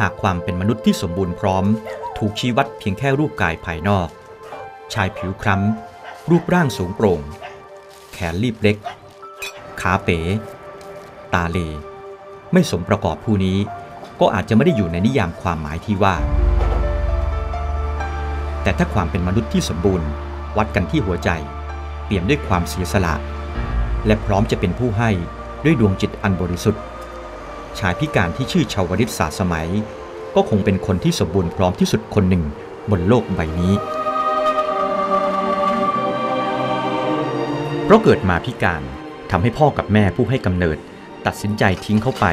หากความเป็นมนุษย์ที่สมบูรณ์พร้อม ถูกชี้วัดเพียงแค่รูปกายภายนอก ชายผิวคล้ำ รูปร่างสูงโปร่ง แขนรีบเล็ก ขาเป๋ ตาเล ไม่สมประกอบผู้นี้ ก็อาจจะไม่ได้อยู่ในนิยามความหมายที่ว่า แต่ถ้าความเป็นมนุษย์ที่สมบูรณ์ วัดกันที่หัวใจ เปี่ยมด้วยความเสียสละ และพร้อมจะเป็นผู้ให้ด้วยดวงจิตอันบริสุทธิ์ ชายพิการที่ชื่อชาวริตศาสมัย ก็คงเป็นคนที่สมบูรณ์พร้อมที่สุดคนหนึ่งบนโลกใบนี้ เพราะเกิดมาพิการทำให้พ่อกับแม่ผู้ให้กำเนิด ตัดสินใจทิ้งเขาไป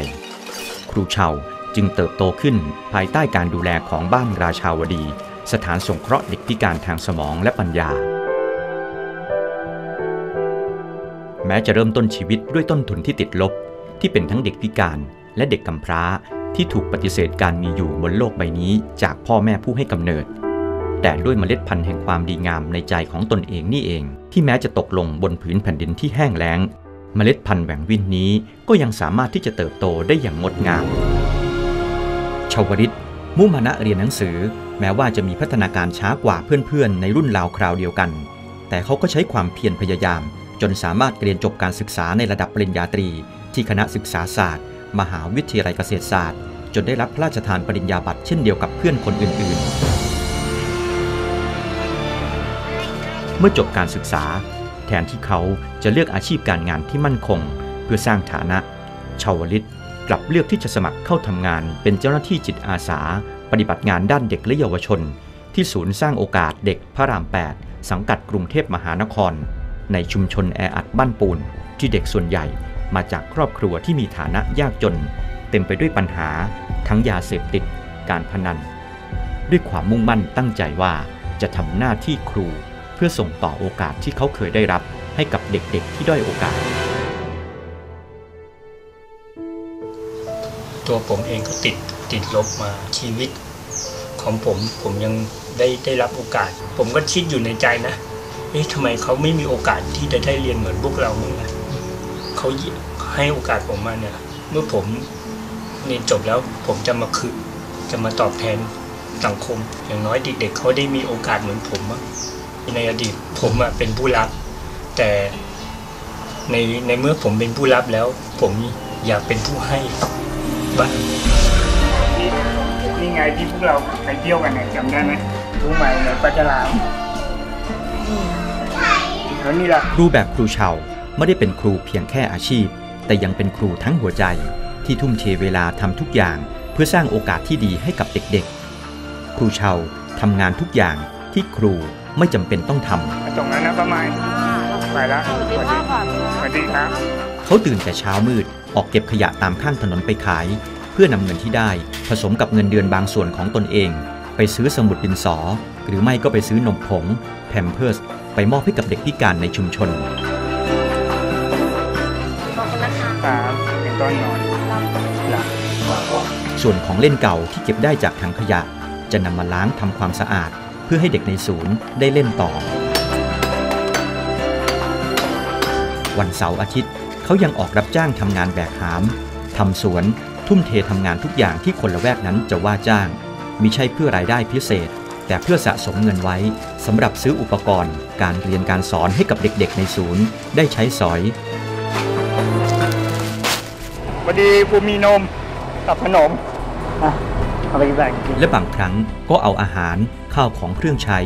ครูเชาจึงเติบโตขึ้นภายใต้การดูแลของบ้านราชาวดี สถานสงเคราะห์เด็กพิการทางสมองและปัญญา แม้จะเริ่มต้นชีวิตด้วยต้นทุนที่ติดลบที่เป็นทั้งเด็กพิการ และเด็กกำพร้าที่ถูกปฏิเสธการมีอยู่บนโลกใบนี้จากพ่อแม่ผู้ให้กำเนิด แต่ด้วยเมล็ดพันธุ์แห่งความดีงามในใจของตนเองนี่เอง ที่แม้จะตกลงบนผืนแผ่นดินที่แห้งแล้ง เมล็ดพันธุ์แหว่งวินนี้ก็ยังสามารถที่จะเติบโตได้อย่างงดงามชาวริตมุ่งมานะเรียนหนังสือ แม้ว่าจะมีพัฒนาการช้ากว่าเพื่อนๆ ในรุ่นราวคราวเดียวกัน แต่เขาก็ใช้ความเพียรพยายาม จนสามารถเรียนจบการศึกษาในระดับปริญญาตรี ที่คณะศึกษาศาสตร์ มหาวิทยาลัยเกษตรศาสตร์ จนได้รับพระราชทานปริญญาบัตรเช่นเดียวกับเพื่อนคนอื่น ๆ เมื่อจบการศึกษา แทนที่เขาจะเลือกอาชีพการงานที่มั่นคง เพื่อสร้างฐานะ ชาวลิตกลับเลือกที่จะสมัครเข้าทำงาน เป็นเจ้าหน้าที่จิตอาสา ปฏิบัติงานด้านเด็กและเยาวชน ที่ศูนย์สร้างโอกาสเด็กพระราม 8 สังกัดกรุงเทพมหานคร ในชุมชนแออัดบ้านปูนที่เด็กส่วนใหญ่ มาจากครอบครัวที่มีฐานะยากจน เต็มไปด้วยปัญหา ทั้งยาเสพติด การพนัน ด้วยความมุ่งมั่นตั้งใจว่าจะทำหน้าที่ครูเพื่อส่งต่อโอกาสที่เขาเคยได้รับให้กับเด็กๆที่ด้อยโอกาส ตัวผมเองก็ติดติดลบมาชีวิตของผมผมยังได้ได้รับโอกาส ผมก็คิดอยู่ในใจนะเอ๊ะทำไมเขาไม่มีโอกาสที่จะได้เรียนเหมือนพวกเราบ้างนะ เขาให้โอกาสผมมาเนี่ย เมื่อผมเรียนจบแล้วผมจะมาคือจะมาตอบแทนสังคม อย่างน้อยเด็กๆเขาได้มีโอกาสเหมือนผมอะในอดีตผมอะเป็นผู้รับ แต่ในในเมื่อผมเป็นผู้รับแล้ว ผมอยากเป็นผู้ให้บ้างนี่ไงที่พวกเราไปเที่ยวกันเนี่ยจำได้ไหมรู้ไหมในปัจจลามแล้วนี่ล่ะครูแบบครูเชา ไม่ได้เป็นครูเพียงแค่อาชีพ แต่ยังเป็นครูทั้งหัวใจ ที่ทุ่มเทเวลาทำทุกอย่าง เพื่อสร้างโอกาสที่ดีให้กับเด็กๆ ครูเชาทำงานทุกอย่างที่ครูไม่จำเป็นต้องทำตรงนั้นนะประมาณไปแล้วสวัสดีสวัสดีครับ เขาตื่นแต่เช้ามืดออกเก็บขยะตามข้างถนนไปขาย เพื่อนำเงินที่ได้ ผสมกับเงินเดือนบางส่วนของตนเอง ไปซื้อสมุดดินสอ หรือไม่ก็ไปซื้อนมผงแพมเพิร์สไปมอบให้กับเด็กพิการในชุมชน ครับเป็นต้นนอนหลับส่วนของเล่นเก่าที่เก็บได้จากถังขยะ จะนำมาล้างทำความสะอาด เพื่อให้เด็กในศูนย์ได้เล่นต่อ วันเสาร์อาทิตย์เขายังออกรับจ้างทำงานแบกหามทำสวน ทุ่มเททำงานทุกอย่างที่คนละแวกนั้นจะว่าจ้างมิใช่เพื่อรายได้พิเศษ แต่เพื่อสะสมเงินไว้สำหรับซื้ออุปกรณ์ การเรียนการสอนให้กับเด็กๆในศูนย์ ได้ใช้สอย พอดีภูมินมกับขนมอะเอาไปแบ่งกินและบางครั้งก็เอาอาหารข้าวของเครื่องใช้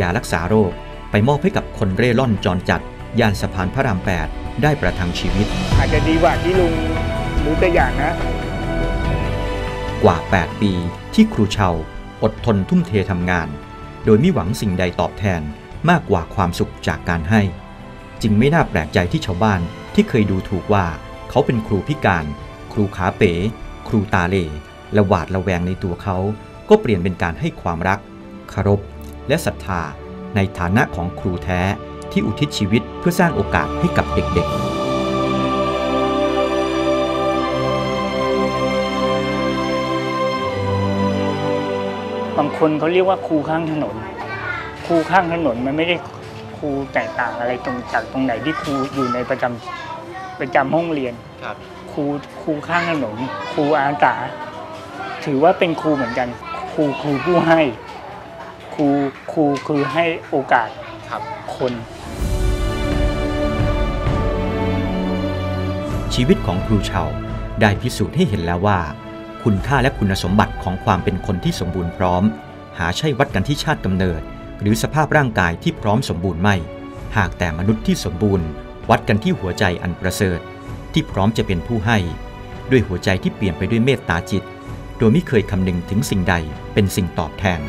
ยารักษาโรค ไปมอบให้กับคนเร่ร่อนจรจัดย่านสะพานพระราม 8 ได้ประทังชีวิต อาจจะดีกว่าที่ลุงรู้ตัวอย่างนะ กว่า 8 ปีที่ครูเชาอดทนทุ่มเททำงาน โดยไม่หวังสิ่งใดตอบแทนมากกว่าความสุขจากการให้ จึงไม่น่าแปลกใจที่ชาวบ้านที่เคยดูถูกว่า เขาเป็นครูพิการ ครูขาเป๋ ครูตาเหลและหวาดระแวงในตัวเขา ก็เปลี่ยนเป็นการให้ความรักคารพและศรัทธา ในฐานะของครูแท้ที่อุทิศชีวิตเพื่อสร้างโอกาสให้กับเด็กๆบางคนเขาเรียกว่าครูข้างถนน ครูข้างถนนมันไม่ได้ครูแตกต่างอะไรตรงจากตรงไหนที่ครูอยู่ในประจำ ประจำห้องเรียนครับ ครูครูข้างถนนครูอาสาถือว่าเป็นครูเหมือนกัน ครูคือผู้ให้ ครูครูคือให้โอกาสครับ คน ชีวิตของครูเชาได้พิสูจน์ให้เห็นแล้วว่า คุณค่าและคุณสมบัติของความเป็นคนที่สมบูรณ์พร้อม หาใช่วัดกันที่ชาติกำเนิด หรือสภาพร่างกายที่พร้อมสมบูรณ์ไม่ หากแต่มนุษย์ที่สมบูรณ์ วัดกันที่หัวใจอันประเสริฐ ที่พร้อมจะเป็นผู้ให้ ด้วยหัวใจที่เปลี่ยนไปด้วยเมตตาจิต โดยไม่เคยคำนึงถึงสิ่งใดเป็นสิ่งตอบแทน